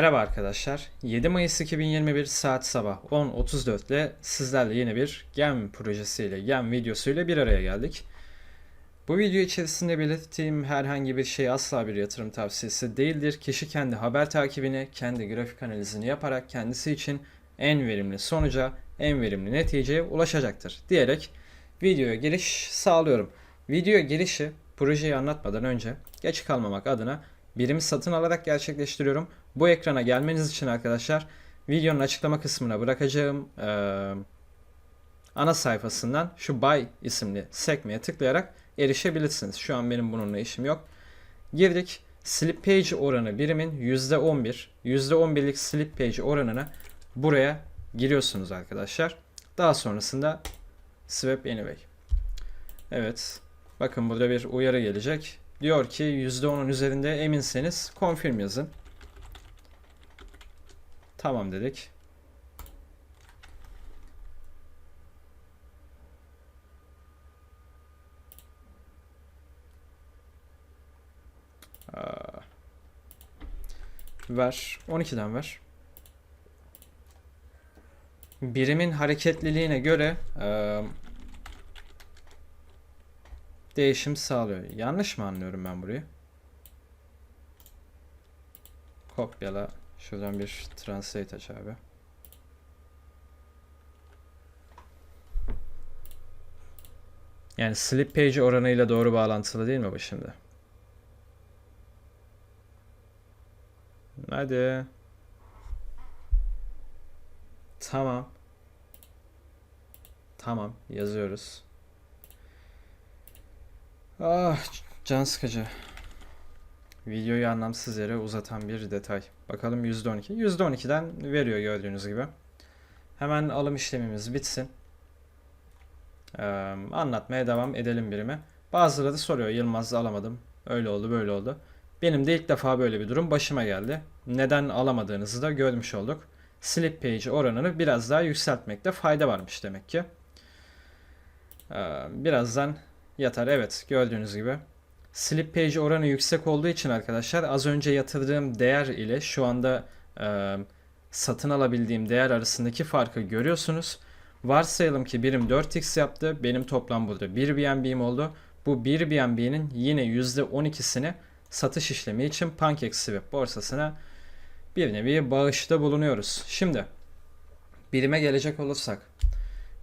Merhaba arkadaşlar. 7 Mayıs 2021 saat sabah 10.34 ile sizlerle yeni bir GEM projesiyle, GEM videosuyla bir araya geldik. Bu video içerisinde belirttiğim herhangi bir şey asla bir yatırım tavsiyesi değildir. Kişi kendi haber takibini, kendi grafik analizini yaparak kendisi için en verimli sonuca, en verimli neticeye ulaşacaktır diyerek videoya giriş sağlıyorum. Videoya girişi projeyi anlatmadan önce geç kalmamak adına birimi satın alarak gerçekleştiriyorum. Bu ekrana gelmeniz için arkadaşlar videonun açıklama kısmına bırakacağım eee, ana sayfasından şu Buy isimli sekmeye tıklayarak erişebilirsiniz. Şu an benim bununla işim yok. Girdik. Slippage oranı birimin %11. %11'lik slippage oranını buraya giriyorsunuz arkadaşlar. Daha sonrasında Swap Anyway. Evet. Bakın burada bir uyarı gelecek. Diyor ki %10'un üzerinde eminseniz confirm yazın. Tamam dedik. Aa. Ver. 12'den ver. Birimin hareketliliğine göre eee, değişim sağlıyor. Yanlış mı anlıyorum ben burayı? Kopyala. Şuradan bir translate aç abi. Yani slippage oranıyla doğru bağlantılı değil mi bu şimdi? Hadi. Tamam. Tamam yazıyoruz. Ah can sıkıcı. Videoyu anlamsız yere uzatan bir detay. Bakalım %12. %12'den veriyor gördüğünüz gibi. Hemen alım işlemimiz bitsin. Ee, anlatmaya devam edelim birime. Bazıları da soruyor Yılmaz alamadım. Öyle oldu böyle oldu. Benim de ilk defa böyle bir durum başıma geldi. Neden alamadığınızı da görmüş olduk. Slip page oranını biraz daha yükseltmekte fayda varmış demek ki. Ee, birazdan yatar. Evet gördüğünüz gibi. Slip page oranı yüksek olduğu için arkadaşlar az önce yatırdığım değer ile şu anda e, satın alabildiğim değer arasındaki farkı görüyorsunuz. Varsayalım ki birim 4x yaptı. Benim toplam burada 1 BNB'm oldu. Bu 1 BNB'nin yine %12'sini satış işlemi için PancakeSwap borsasına bir nevi bağışta bulunuyoruz. Şimdi birime gelecek olursak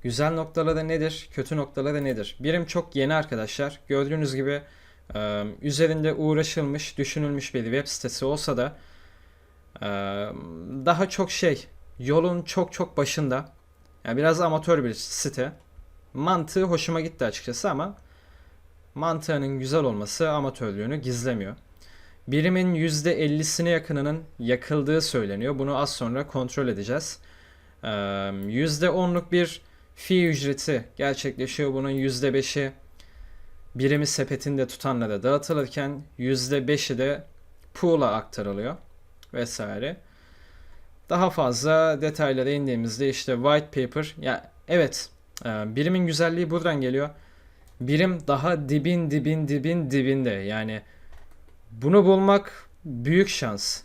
güzel noktaları nedir, kötü noktaları nedir? Birim çok yeni arkadaşlar. Gördüğünüz gibi üzerinde uğraşılmış, düşünülmüş bir web sitesi olsa da daha çok şey yolun çok çok başında. Yani biraz amatör bir site. Mantığı hoşuma gitti açıkçası ama mantığının güzel olması amatörlüğünü gizlemiyor. Birimin %50'sine yakınının yakıldığı söyleniyor. Bunu az sonra kontrol edeceğiz. Ee, %10'luk bir fi ücreti gerçekleşiyor. Bunun %5'i birimi sepetinde tutanlara dağıtılırken %5'i de pool'a aktarılıyor vesaire. Daha fazla detaylara indiğimizde işte white paper ya evet e, birimin güzelliği buradan geliyor. Birim daha dibin dibin dibin dibinde yani bunu bulmak büyük şans.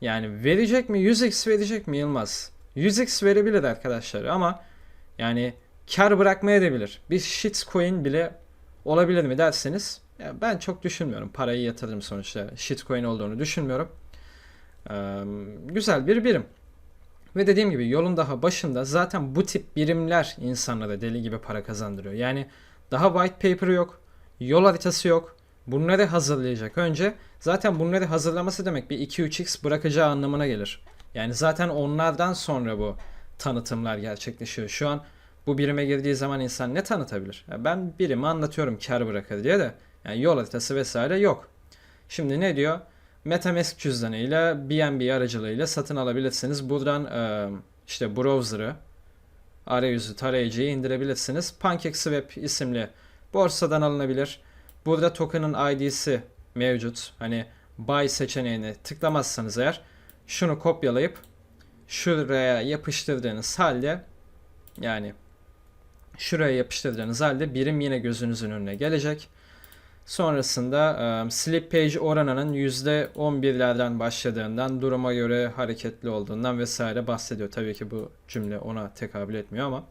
Yani verecek mi? 100x verecek mi Yılmaz? 100x verebilir arkadaşlar ama yani kar bırakmayabilir. Bir shitcoin bile olabilir mi derseniz ya ben çok düşünmüyorum. Parayı yatırdım sonuçta. Shitcoin olduğunu düşünmüyorum. Ee, güzel bir birim. Ve dediğim gibi yolun daha başında zaten bu tip birimler insanlara deli gibi para kazandırıyor. Yani daha white paper yok. Yol haritası yok. Bunları hazırlayacak önce. Zaten bunları hazırlaması demek bir 2-3x bırakacağı anlamına gelir. Yani zaten onlardan sonra bu tanıtımlar gerçekleşiyor. Şu an bu birime girdiği zaman insan ne tanıtabilir? Ya ben birimi anlatıyorum kar bırakır diye de yani yol haritası vesaire yok. Şimdi ne diyor? MetaMask cüzdanıyla BNB aracılığıyla satın alabilirsiniz. Buradan işte browser'ı arayüzü tarayıcıyı indirebilirsiniz. PancakeSwap isimli borsadan alınabilir. Burada token'ın ID'si mevcut. Hani buy seçeneğini tıklamazsanız eğer şunu kopyalayıp şuraya yapıştırdığınız halde yani şuraya yapıştırdığınız halde birim yine gözünüzün önüne gelecek. Sonrasında sleep page oranının %11'lerden başladığından, duruma göre hareketli olduğundan vesaire bahsediyor. Tabii ki bu cümle ona tekabül etmiyor ama.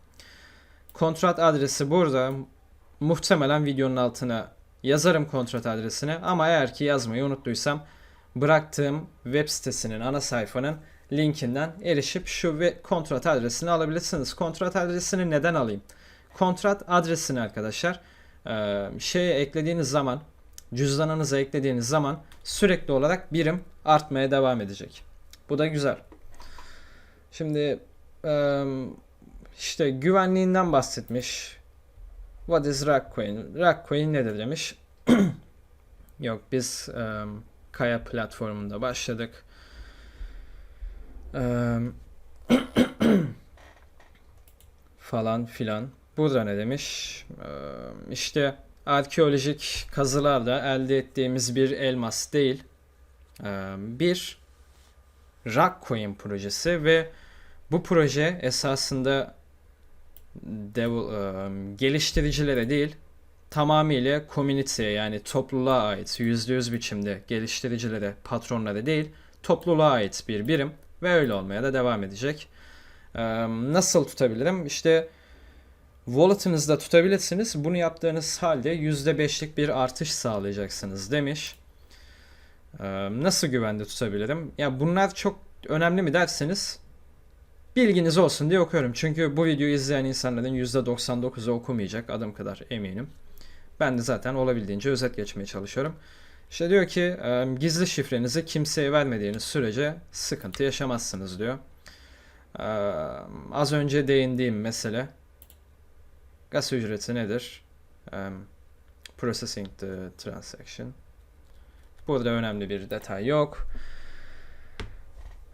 Kontrat adresi burada. Muhtemelen videonun altına yazarım kontrat adresini ama eğer ki yazmayı unuttuysam bıraktığım web sitesinin ana sayfanın linkinden erişip şu ve kontrat adresini alabilirsiniz. Kontrat adresini neden alayım? Kontrat adresini arkadaşlar e, şeye eklediğiniz zaman cüzdanınıza eklediğiniz zaman sürekli olarak birim artmaya devam edecek. Bu da güzel. Şimdi e, işte güvenliğinden bahsetmiş. What is Rockcoin? Rockcoin nedir demiş. Yok biz e, Kaya platformunda başladık. E, falan filan. Burada ne demiş? E, işte arkeolojik kazılarda elde ettiğimiz bir elmas değil. E, bir Rockcoin projesi ve bu proje esasında dev- e, geliştiricilere değil tamamıyla community'ye yani topluluğa ait %100 biçimde geliştiricilere, patronlara değil topluluğa ait bir birim ve öyle olmaya da devam edecek. E, nasıl tutabilirim? İşte wallet'ınızda tutabilirsiniz. Bunu yaptığınız halde %5'lik bir artış sağlayacaksınız demiş. E, nasıl güvende tutabilirim? Ya bunlar çok önemli mi derseniz bilginiz olsun diye okuyorum. Çünkü bu videoyu izleyen insanların %99'u okumayacak adım kadar eminim. Ben de zaten olabildiğince özet geçmeye çalışıyorum. İşte diyor ki e, gizli şifrenizi kimseye vermediğiniz sürece sıkıntı yaşamazsınız diyor. E, az önce değindiğim mesele gaz ücreti nedir? E, processing the transaction. Burada önemli bir detay yok.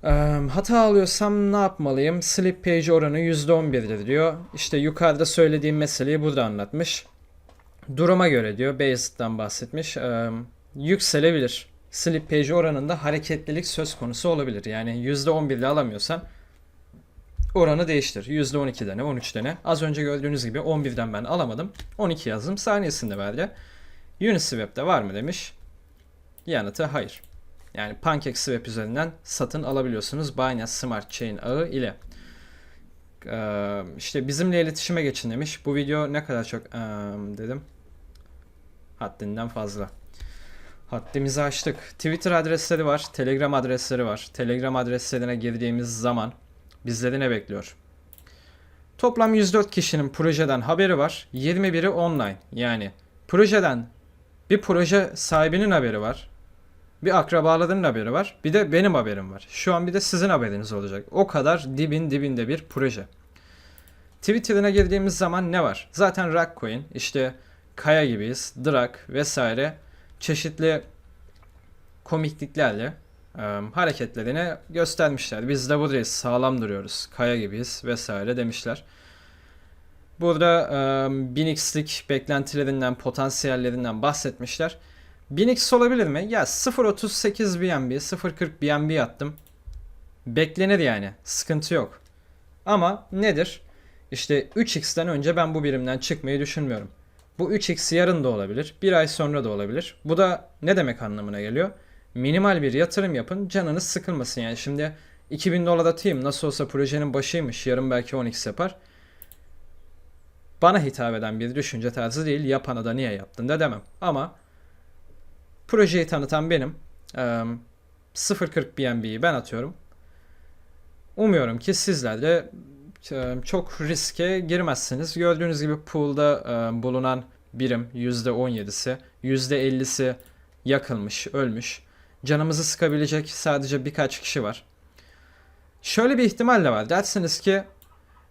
Eee, hata alıyorsam ne yapmalıyım? Sleep page oranı %11'dir diyor. İşte yukarıda söylediğim meseleyi burada anlatmış. Duruma göre diyor. Bayezid'den bahsetmiş. Eee, yükselebilir. Sleep page oranında hareketlilik söz konusu olabilir. Yani %11'de alamıyorsan oranı değiştir. %12 dene, 13 dene. Az önce gördüğünüz gibi 11'den ben alamadım. 12 yazdım. Saniyesinde verdi. Uniswap'te var mı demiş. Yanıtı hayır. Yani PancakeSwap üzerinden satın alabiliyorsunuz Binance Smart Chain ağı ile. Ee, işte bizimle iletişime geçin demiş. Bu video ne kadar çok eee, dedim. Haddinden fazla. Haddimizi aştık. Twitter adresleri var, Telegram adresleri var. Telegram adreslerine girdiğimiz zaman bizleri ne bekliyor? Toplam 104 kişinin projeden haberi var. 21'i online. Yani projeden bir proje sahibinin haberi var. Bir akrabalarının haberi var. Bir de benim haberim var. Şu an bir de sizin haberiniz olacak. O kadar dibin dibinde bir proje. Twitter'ına girdiğimiz zaman ne var? Zaten Rockcoin, işte Kaya gibiyiz, Drak vesaire çeşitli komikliklerle e, hareketlerini göstermişler. Biz de buradayız, sağlam duruyoruz, Kaya gibiyiz vesaire demişler. Burada e, 1000x'lik beklentilerinden, potansiyellerinden bahsetmişler. 1000x olabilir mi? Ya 0.38 BNB, 0.40 BNB attım. Beklenir yani. Sıkıntı yok. Ama nedir? İşte 3x'ten önce ben bu birimden çıkmayı düşünmüyorum. Bu 3x yarın da olabilir. Bir ay sonra da olabilir. Bu da ne demek anlamına geliyor? Minimal bir yatırım yapın. Canınız sıkılmasın. Yani şimdi 2000 dolar atayım. Nasıl olsa projenin başıymış. Yarın belki 10x yapar. Bana hitap eden bir düşünce tarzı değil. Yapana da niye yaptın da demem. Ama Projeyi tanıtan benim. Eee, 0.40 BNB'yi ben atıyorum. Umuyorum ki sizler de çok riske girmezsiniz. Gördüğünüz gibi pool'da bulunan birim %17'si, %50'si yakılmış, ölmüş. Canımızı sıkabilecek sadece birkaç kişi var. Şöyle bir ihtimal de var. Dersiniz ki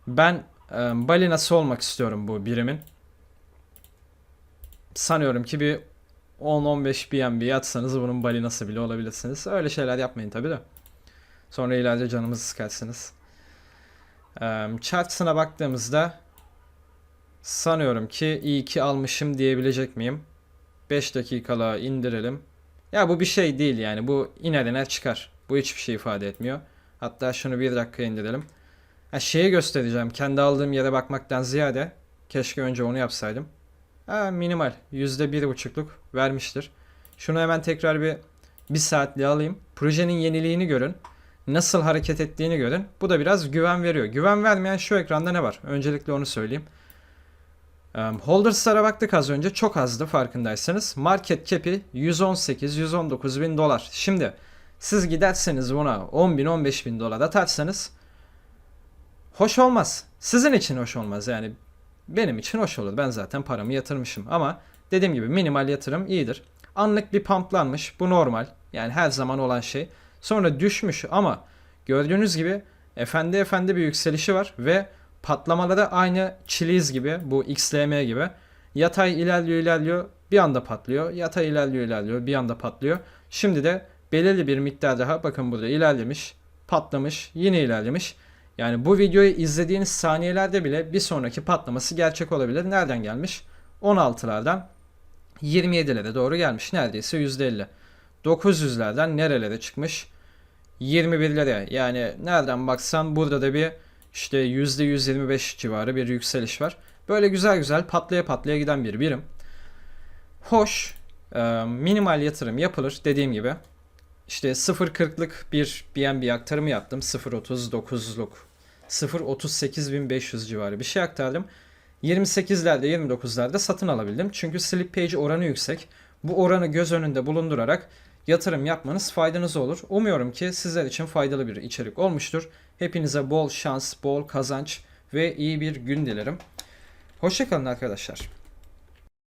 ben e, balinası olmak istiyorum bu birimin. Sanıyorum ki bir 10-15 BNB atsanız bunun balinası bile olabilirsiniz. Öyle şeyler yapmayın tabi de. Sonra ileride canımızı sıkarsınız. Ee, charts'ına baktığımızda sanıyorum ki iyi ki almışım diyebilecek miyim? 5 dakikalığa indirelim. Ya bu bir şey değil yani. Bu iner iner çıkar. Bu hiçbir şey ifade etmiyor. Hatta şunu bir dakika indirelim. Ha, şeyi göstereceğim. Kendi aldığım yere bakmaktan ziyade keşke önce onu yapsaydım. Ha, minimal. %1,5'luk vermiştir. Şunu hemen tekrar bir bir saatliğe alayım. Projenin yeniliğini görün. Nasıl hareket ettiğini görün. Bu da biraz güven veriyor. Güven vermeyen şu ekranda ne var? Öncelikle onu söyleyeyim. Holders'lara baktık az önce. Çok azdı farkındaysanız. Market cap'i 118-119 bin dolar. Şimdi siz giderseniz buna 10 bin 15 bin dolar atarsanız hoş olmaz. Sizin için hoş olmaz yani. Benim için hoş olur. Ben zaten paramı yatırmışım. Ama dediğim gibi minimal yatırım iyidir. Anlık bir pumplanmış. Bu normal. Yani her zaman olan şey. Sonra düşmüş ama gördüğünüz gibi efendi efendi bir yükselişi var ve patlamaları aynı Chiliz gibi bu XLM gibi yatay ilerliyor ilerliyor bir anda patlıyor. Yatay ilerliyor ilerliyor bir anda patlıyor. Şimdi de belirli bir miktar daha bakın burada ilerlemiş, patlamış, yine ilerlemiş. Yani bu videoyu izlediğiniz saniyelerde bile bir sonraki patlaması gerçek olabilir. Nereden gelmiş? 16'lardan 27'lere doğru gelmiş. Neredeyse %50. 900'lerden nerelere çıkmış? 21'lere. Yani nereden baksan burada da bir işte %125 civarı bir yükseliş var. Böyle güzel güzel patlaya patlaya giden bir birim. Hoş. e, minimal yatırım yapılır dediğim gibi. İşte 0.40'lık bir BNB aktarımı yaptım. 0.39'luk 0.38.500 civarı bir şey aktardım. 28'lerde 29'larda satın alabildim. Çünkü slippage oranı yüksek. Bu oranı göz önünde bulundurarak yatırım yapmanız faydanız olur. Umuyorum ki sizler için faydalı bir içerik olmuştur. Hepinize bol şans, bol kazanç ve iyi bir gün dilerim. Hoşçakalın arkadaşlar.